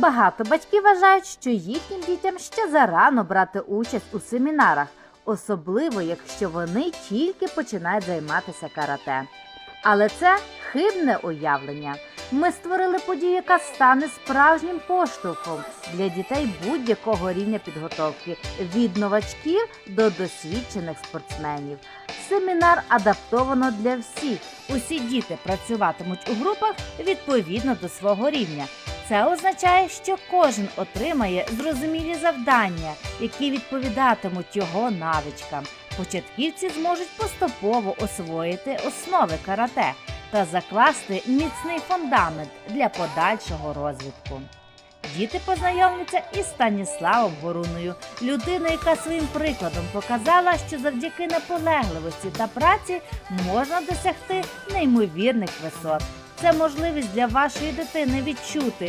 Багато батьків вважають, що їхнім дітям ще зарано брати участь у семінарах, особливо якщо вони тільки починають займатися карате. Але це хибне уявлення. Ми створили подію, яка стане справжнім поштовхом для дітей будь-якого рівня підготовки від новачків до досвідчених спортсменів. Семінар адаптовано для всіх. Усі діти працюватимуть у групах відповідно до свого рівня. Це означає, що кожен отримає зрозумілі завдання, які відповідатимуть його навичкам. Початківці зможуть поступово освоїти основи карате та закласти міцний фундамент для подальшого розвитку. Діти познайомляться із Станіславом Горуною, людиною, яка своїм прикладом показала, що завдяки наполегливості та праці можна досягти неймовірних висот. Це можливість для вашої дитини відчути